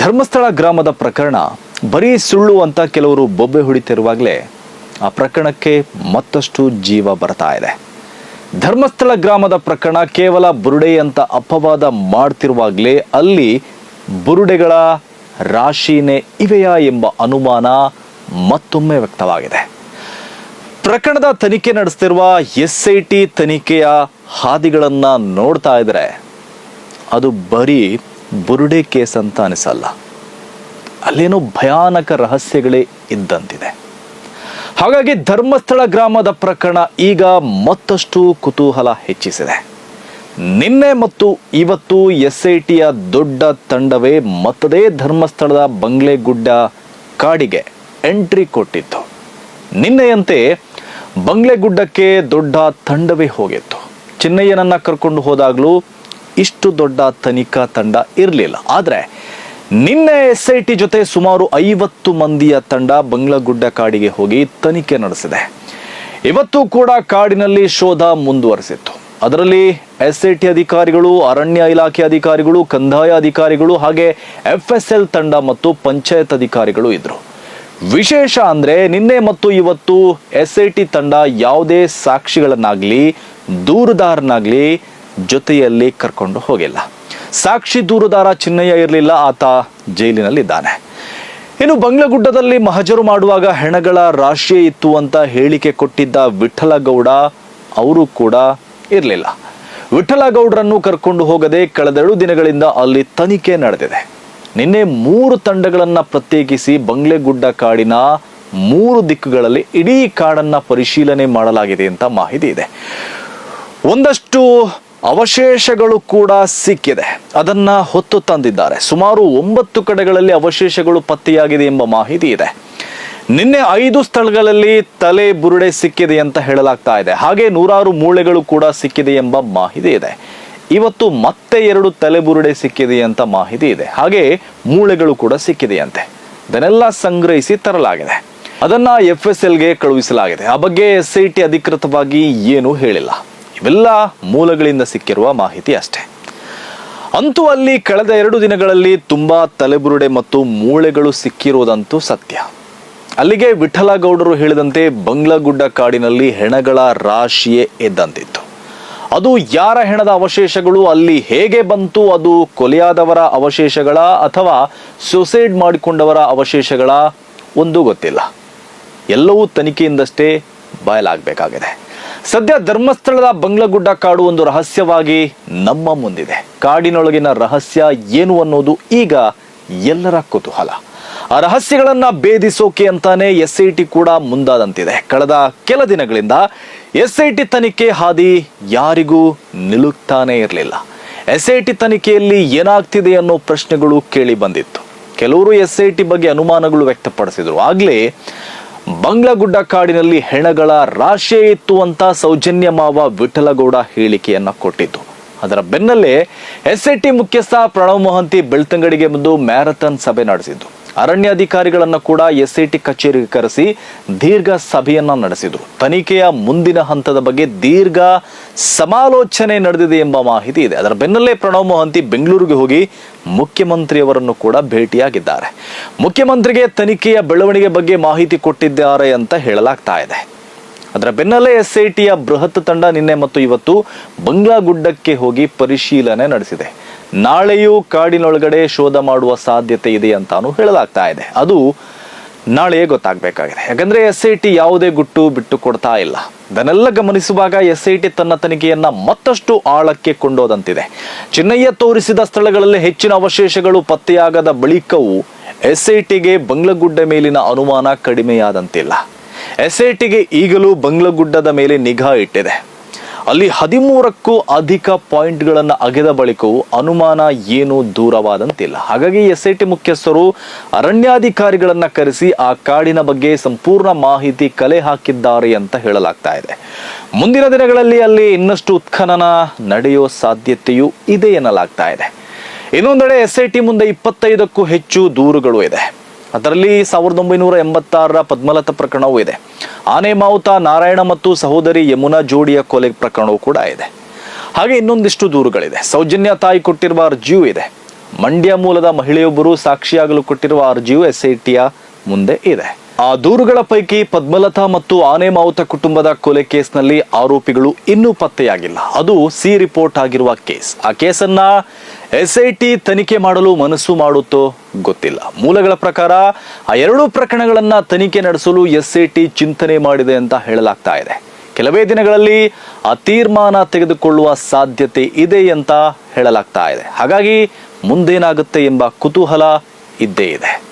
ಧರ್ಮಸ್ಥಳ ಗ್ರಾಮದ ಪ್ರಕರಣ ಬರೀ ಸುಳ್ಳು ಅಂತ ಕೆಲವರು ಬೊಬ್ಬೆ ಹೊಡಿತಿರುವಾಗಲೇ ಆ ಪ್ರಕರಣಕ್ಕೆ ಮತ್ತಷ್ಟು ಜೀವ ಬರ್ತಾ ಇದೆ. ಧರ್ಮಸ್ಥಳ ಗ್ರಾಮದ ಪ್ರಕರಣ ಕೇವಲ ಬುರುಡೆ ಅಂತ ಅಪವಾದ ಮಾಡ್ತಿರುವಾಗಲೇ ಅಲ್ಲಿ ಬುರುಡೆಗಳ ರಾಶಿನೇ ಇವೆಯಾ ಎಂಬ ಅನುಮಾನ ಮತ್ತೊಮ್ಮೆ ವ್ಯಕ್ತವಾಗಿದೆ. ಪ್ರಕರಣದ ತನಿಖೆ ನಡೆಸ್ತಿರುವ ಎಸ್ ಐ ಟಿ ತನಿಖೆಯ ಹಾದಿಗಳನ್ನು ನೋಡ್ತಾ ಇದ್ರೆ ಅದು ಬರೀ ಬುರುಡೆ ಕೇಸ್ ಅಂತ ಅನಿಸಲ್ಲ. ಅಲ್ಲೇನೋ ಭಯಾನಕ ರಹಸ್ಯಗಳೇ ಇದ್ದಂತಿದೆ. ಹಾಗಾಗಿ ಧರ್ಮಸ್ಥಳ ಗ್ರಾಮದ ಪ್ರಕರಣ ಈಗ ಮತ್ತಷ್ಟು ಕುತೂಹಲ ಹೆಚ್ಚಿಸಿದೆ. ನಿನ್ನೆ ಮತ್ತು ಇವತ್ತು ಎಸ್ ಐ ಟಿಯ ದೊಡ್ಡ ತಂಡವೇ ಮತ್ತದೇ ಧರ್ಮಸ್ಥಳದ ಬಂಗ್ಲೆಗುಡ್ಡ ಕಾಡಿಗೆ ಎಂಟ್ರಿ ಕೊಟ್ಟಿತ್ತು. ನಿನ್ನೆಯಂತೆ ಬಂಗ್ಲೆಗುಡ್ಡಕ್ಕೆ ದೊಡ್ಡ ತಂಡವೇ ಹೋಗಿತ್ತು. ಚಿನ್ನಯ್ಯನನ್ನ ಕರ್ಕೊಂಡು ಹೋದಾಗಲೂ ಇಷ್ಟು ದೊಡ್ಡ ತನಿಖಾ ತಂಡ ಇರಲಿಲ್ಲ. ಆದರೆ ನಿನ್ನೆ ಎಸ್ ಐ ಟಿ ಜೊತೆ ಸುಮಾರು ಐವತ್ತು ಮಂದಿಯ ತಂಡ ಬಂಗ್ಲಗುಡ್ಡ ಕಾಡಿಗೆ ಹೋಗಿ ತನಿಖೆ ನಡೆಸಿದೆ. ಇವತ್ತು ಕೂಡ ಕಾಡಿನಲ್ಲಿ ಶೋಧ ಮುಂದುವರೆಸಿತ್ತು. ಅದರಲ್ಲಿ ಎಸ್ ಐ ಟಿ ಅಧಿಕಾರಿಗಳು, ಅರಣ್ಯ ಇಲಾಖೆ ಅಧಿಕಾರಿಗಳು, ಕಂದಾಯ ಅಧಿಕಾರಿಗಳು ಹಾಗೆ ಎಫ್ ಎಸ್ ಎಲ್ ತಂಡ ಮತ್ತು ಪಂಚಾಯತ್ ಅಧಿಕಾರಿಗಳು ಇದ್ರು. ವಿಶೇಷ ಅಂದ್ರೆ ನಿನ್ನೆ ಮತ್ತು ಇವತ್ತು ಎಸ್ ಐ ಟಿ ತಂಡ ಯಾವುದೇ ಸಾಕ್ಷಿಗಳನ್ನಾಗ್ಲಿ, ದೂರುದಾರನಾಗ್ಲಿ ಜೊತೆಯಲ್ಲಿ ಕರ್ಕೊಂಡು ಹೋಗಿಲ್ಲ. ಸಾಕ್ಷಿ ದೂರುದಾರ ಚಿನ್ನಯ್ಯ ಇರಲಿಲ್ಲ, ಆತ ಜೈಲಿನಲ್ಲಿದ್ದಾನೆ. ಇನ್ನು ಬಂಗ್ಲಗುಡ್ಡದಲ್ಲಿ ಮಹಜರು ಮಾಡುವಾಗ ಹೆಣಗಳ ರಾಶಿ ಇತ್ತು ಅಂತ ಹೇಳಿಕೆ ಕೊಟ್ಟಿದ್ದ ವಿಠಲಗೌಡ ಅವರು ಕೂಡ ಇರಲಿಲ್ಲ. ವಿಠಲಗೌಡರನ್ನು ಕರ್ಕೊಂಡು ಹೋಗದೆ ಕಳೆದೆರಡು ದಿನಗಳಿಂದ ಅಲ್ಲಿ ತನಿಖೆ ನಡೆದಿದೆ. ನಿನ್ನೆ ಮೂರು ತಂಡಗಳನ್ನ ಪ್ರತ್ಯೇಕಿಸಿ ಬಂಗ್ಲೆಗುಡ್ಡ ಕಾಡಿನ ಮೂರು ದಿಕ್ಕುಗಳಲ್ಲಿ ಇಡೀ ಕಾಡನ್ನ ಪರಿಶೀಲನೆ ಮಾಡಲಾಗಿದೆ ಅಂತ ಮಾಹಿತಿ ಇದೆ. ಒಂದಷ್ಟು ಅವಶೇಷಗಳು ಕೂಡ ಸಿಕ್ಕಿದೆ. ಅದನ್ನ ಹೊತ್ತು ತಂದಿದ್ದಾರೆ. ಸುಮಾರು ಒಂಬತ್ತು ಕಡೆಗಳಲ್ಲಿ ಅವಶೇಷಗಳು ಪತ್ತೆಯಾಗಿದೆ ಎಂಬ ಮಾಹಿತಿ ಇದೆ. ನಿನ್ನೆ ಐದು ಸ್ಥಳಗಳಲ್ಲಿ ತಲೆ ಬುರುಡೆ ಸಿಕ್ಕಿದೆ ಅಂತ ಹೇಳಲಾಗ್ತಾ ಇದೆ. ಹಾಗೆ ನೂರಾರು ಮೂಳೆಗಳು ಕೂಡ ಸಿಕ್ಕಿದೆ ಎಂಬ ಮಾಹಿತಿ ಇದೆ. ಇವತ್ತು ಮತ್ತೆ ಎರಡು ತಲೆ ಬುರುಡೆ ಸಿಕ್ಕಿದೆ ಅಂತ ಮಾಹಿತಿ ಇದೆ. ಹಾಗೆ ಮೂಳೆಗಳು ಕೂಡ ಸಿಕ್ಕಿದೆಯಂತೆ. ಇದನ್ನೆಲ್ಲ ಸಂಗ್ರಹಿಸಿ ತರಲಾಗಿದೆ. ಅದನ್ನ ಎಫ್ ಎಸ್ ಎಲ್ಗೆ ಕಳುಹಿಸಲಾಗಿದೆ. ಆ ಬಗ್ಗೆ ಎಸ್ ಐ ಟಿ ಅಧಿಕೃತವಾಗಿ ಏನೂ ಹೇಳಿಲ್ಲ. ಇವೆಲ್ಲ ಮೂಲಗಳಿಂದ ಸಿಕ್ಕಿರುವ ಮಾಹಿತಿ ಅಷ್ಟೇ. ಅಂತೂ ಅಲ್ಲಿ ಕಳೆದ ಎರಡು ದಿನಗಳಲ್ಲಿ ತುಂಬಾ ತಲೆಬುರುಡೆ ಮತ್ತು ಮೂಳೆಗಳು ಸಿಕ್ಕಿರುವುದಂತೂ ಸತ್ಯ. ಅಲ್ಲಿಗೆ ವಿಠಲಗೌಡರು ಹೇಳಿದಂತೆ ಬಂಗ್ಲಗುಡ್ಡ ಕಾಡಿನಲ್ಲಿ ಹೆಣಗಳ ರಾಶಿಯೇ ಎದ್ದಂತಿತ್ತು. ಅದು ಯಾರ ಹೆಣದ ಅವಶೇಷಗಳು, ಅಲ್ಲಿ ಹೇಗೆ ಬಂತು, ಅದು ಕೊಲೆಯಾದವರ ಅವಶೇಷಗಳ ಅಥವಾ ಸುಸೈಡ್ ಮಾಡಿಕೊಂಡವರ ಅವಶೇಷಗಳ ಒಂದು ಗೊತ್ತಿಲ್ಲ. ಎಲ್ಲವೂ ತನಿಖೆಯಿಂದಷ್ಟೇ ಬಯಲಾಗಬೇಕಾಗಿದೆ. ಸದ್ಯ ಧರ್ಮಸ್ಥಳದ ಬಂಗ್ಲಗುಡ್ಡ ಕಾಡು ಒಂದು ರಹಸ್ಯವಾಗಿ ನಮ್ಮ ಮುಂದಿದೆ. ಕಾಡಿನೊಳಗಿನ ರಹಸ್ಯ ಏನು ಅನ್ನೋದು ಈಗ ಎಲ್ಲರ ಕುತೂಹಲ. ಆ ರಹಸ್ಯಗಳನ್ನ ಭೇದಿಸೋಕೆ ಅಂತಾನೆ ಎಸ್ ಐ ಟಿ ಕೂಡ ಮುಂದಾದಂತಿದೆ. ಕಳೆದ ಕೆಲ ದಿನಗಳಿಂದ ಎಸ್ ಐ ಟಿ ತನಿಖೆ ಹಾದಿ ಯಾರಿಗೂ ನಿಲುಕ್ತಾನೆ ಇರಲಿಲ್ಲ. ಎಸ್ ಐ ಟಿ ತನಿಖೆಯಲ್ಲಿ ಏನಾಗ್ತಿದೆ ಅನ್ನೋ ಪ್ರಶ್ನೆಗಳು ಕೇಳಿ ಬಂದಿತ್ತು. ಕೆಲವರು ಎಸ್ ಐ ಟಿ ಬಗ್ಗೆ ಅನುಮಾನಗಳು ವ್ಯಕ್ತಪಡಿಸಿದ್ರು. ಆಗ್ಲೇ ಬಂಗ್ಲಗುಡ್ಡ ಕಾಡಿನಲ್ಲಿ ಹೆಣಗಳ ರಾಶಿಯೇ ಇತ್ತು ಅಂತ ಸೌಜನ್ಯ ಮಾವ ವಿಠಲಗೌಡ ಹೇಳಿಕೆಯನ್ನ ಕೊಟ್ಟಿದ್ದು. ಅದರ ಬೆನ್ನಲ್ಲೇ ಎಸ್ ಮುಖ್ಯಸ್ಥ ಪ್ರಣವ್ ಮೊಹಂತಿ ಬೆಳ್ತಂಗಡಿಗೆ ಬಂದು ಮ್ಯಾರಥಾನ್ ಸಭೆ ನಡೆಸಿದ್ದು. ಅರಣ್ಯಾಧಿಕಾರಿಗಳನ್ನ ಕೂಡ ಎಸ್ಐಟಿ ಕಚೇರಿಗೆ ಕರೆಸಿ ದೀರ್ಘ ಸಭೆಯನ್ನು ನಡೆಸಿದರು. ತನಿಖೆಯ ಮುಂದಿನ ಹಂತದ ಬಗ್ಗೆ ದೀರ್ಘ ಸಮಾಲೋಚನೆ ನಡೆದಿದೆ ಎಂಬ ಮಾಹಿತಿ ಇದೆ. ಅದರ ಬೆನ್ನಲ್ಲೇ ಪ್ರಣವ್ ಮೊಹಂತಿ ಬೆಂಗಳೂರಿಗೆ ಹೋಗಿ ಮುಖ್ಯಮಂತ್ರಿಯವರನ್ನು ಕೂಡ ಭೇಟಿಯಾಗಿದ್ದಾರೆ. ಮುಖ್ಯಮಂತ್ರಿಗೆ ತನಿಖೆಯ ಬೆಳವಣಿಗೆ ಬಗ್ಗೆ ಮಾಹಿತಿ ಕೊಟ್ಟಿದ್ದಾರೆ ಅಂತ ಹೇಳಲಾಗ್ತಾ ಇದೆ. ಅದರ ಬೆನ್ನಲ್ಲೇ ಎಸ್ ಐ ಟಿಯ ಬೃಹತ್ ತಂಡ ನಿನ್ನೆ ಮತ್ತು ಇವತ್ತು ಬಂಗ್ಲಾಗುಡ್ಡಕ್ಕೆ ಹೋಗಿ ಪರಿಶೀಲನೆ ನಡೆಸಿದೆ. ನಾಳೆಯೂ ಕಾಡಿನೊಳಗಡೆ ಶೋಧ ಮಾಡುವ ಸಾಧ್ಯತೆ ಇದೆ ಅಂತಾನು ಹೇಳಲಾಗ್ತಾ ಇದೆ. ಅದು ನಾಳೆಯೇ ಗೊತ್ತಾಗಬೇಕಾಗಿದೆ. ಯಾಕಂದ್ರೆ ಎಸ್ ಐ ಟಿ ಯಾವುದೇ ಗುಟ್ಟು ಬಿಟ್ಟು ಕೊಡ್ತಾ ಇಲ್ಲ. ಇದನ್ನೆಲ್ಲ ಗಮನಿಸುವಾಗ ಎಸ್ ಐ ಟಿ ತನ್ನ ತನಿಖೆಯನ್ನ ಮತ್ತಷ್ಟು ಆಳಕ್ಕೆ ಕೊಂಡೋದಂತಿದೆ. ಚಿನ್ನಯ್ಯ ತೋರಿಸಿದ ಸ್ಥಳಗಳಲ್ಲಿ ಹೆಚ್ಚಿನ ಅವಶೇಷಗಳು ಪತ್ತೆಯಾಗದ ಬಳಿಕವೂ ಎಸ್ ಐ ಟಿಗೆ ಬಂಗ್ಲಗುಡ್ಡ ಮೇಲಿನ ಅನುಮಾನ ಕಡಿಮೆಯಾದಂತಿಲ್ಲ. ಎಸ್ ಐ ಟಿಗೆ ಈಗಲೂ ಬಂಗ್ಲಗುಡ್ಡದ ಮೇಲೆ ನಿಗಾ ಇಟ್ಟಿದೆ. ಅಲ್ಲಿ ಹದಿಮೂರಕ್ಕೂ ಅಧಿಕ ಪಾಯಿಂಟ್ಗಳನ್ನು ಅಗೆದ ಬಳಿಕವೂ ಅನುಮಾನ ಏನು ದೂರವಾದಂತಿಲ್ಲ. ಹಾಗಾಗಿ ಎಸ್ ಐ ಟಿ ಮುಖ್ಯಸ್ಥರು ಅರಣ್ಯಾಧಿಕಾರಿಗಳನ್ನು ಕರೆಸಿ ಆ ಕಾಡಿನ ಬಗ್ಗೆ ಸಂಪೂರ್ಣ ಮಾಹಿತಿ ಕಲೆ ಹಾಕಿದ್ದಾರೆ ಅಂತ ಹೇಳಲಾಗ್ತಾ ಇದೆ. ಮುಂದಿನ ದಿನಗಳಲ್ಲಿ ಅಲ್ಲಿ ಇನ್ನಷ್ಟು ಉತ್ಖನನ ನಡೆಯೋ ಸಾಧ್ಯತೆಯೂ ಇದೆ ಎನ್ನಲಾಗ್ತಾ ಇದೆ. ಇನ್ನೊಂದೆಡೆ ಎಸ್ ಐ ಟಿ ಮುಂದೆ ಇಪ್ಪತ್ತೈದಕ್ಕೂ ಹೆಚ್ಚು ದೂರುಗಳು ಇದೆ. ಅದರಲ್ಲಿ ಸಾವಿರದ ಒಂಬೈನೂರ ಎಂಬತ್ತಾರರ ಪದ್ಮಲತಾ ಪ್ರಕರಣವೂ ಇದೆ. ಆನೆ ಮಾವುತ, ನಾರಾಯಣ ಮತ್ತು ಸಹೋದರಿ ಯಮುನಾ ಜೋಡಿಯ ಕೊಲೆ ಪ್ರಕರಣವೂ ಕೂಡ ಇದೆ. ಹಾಗೆ ಇನ್ನೊಂದಿಷ್ಟು ದೂರುಗಳಿದೆ. ಸೌಜನ್ಯ ತಾಯಿ ಕೊಟ್ಟಿರುವ ಅರ್ಜಿಯೂ ಇದೆ. ಮಂಡ್ಯ ಮೂಲದ ಮಹಿಳೆಯೊಬ್ಬರು ಸಾಕ್ಷಿಯಾಗಲು ಕೊಟ್ಟಿರುವ ಅರ್ಜಿಯು ಎಸ್ಐಟಿಯ ಮುಂದೆ ಇದೆ. ಆ ದೂರುಗಳ ಪೈಕಿ ಪದ್ಮಲತಾ ಮತ್ತು ಆನೆ ಮಾವುತ ಕುಟುಂಬದ ಕೊಲೆ ಕೇಸ್ನಲ್ಲಿ ಆರೋಪಿಗಳು ಇನ್ನೂ ಪತ್ತೆಯಾಗಿಲ್ಲ. ಅದು ಸಿ ರಿಪೋರ್ಟ್ ಆಗಿರುವ ಕೇಸ್. ಆ ಕೇಸನ್ನ ಎಸ್ಐಟಿ ತನಿಖೆ ಮಾಡಲು ಮನಸ್ಸು ಮಾಡುತ್ತೋ ಗೊತ್ತಿಲ್ಲ. ಮೂಲಗಳ ಪ್ರಕಾರ ಆ ಎರಡೂ ಪ್ರಕರಣಗಳನ್ನ ತನಿಖೆ ನಡೆಸಲು ಎಸ್ಐಟಿ ಚಿಂತನೆ ಮಾಡಿದೆ ಅಂತ ಹೇಳಲಾಗ್ತಾ ಇದೆ. ಕೆಲವೇ ದಿನಗಳಲ್ಲಿ ಆ ತೀರ್ಮಾನ ತೆಗೆದುಕೊಳ್ಳುವ ಸಾಧ್ಯತೆ ಇದೆ ಅಂತ ಹೇಳಲಾಗ್ತಾ ಇದೆ. ಹಾಗಾಗಿ ಮುಂದೇನಾಗುತ್ತೆ ಎಂಬ ಕುತೂಹಲ ಇದ್ದೇ ಇದೆ.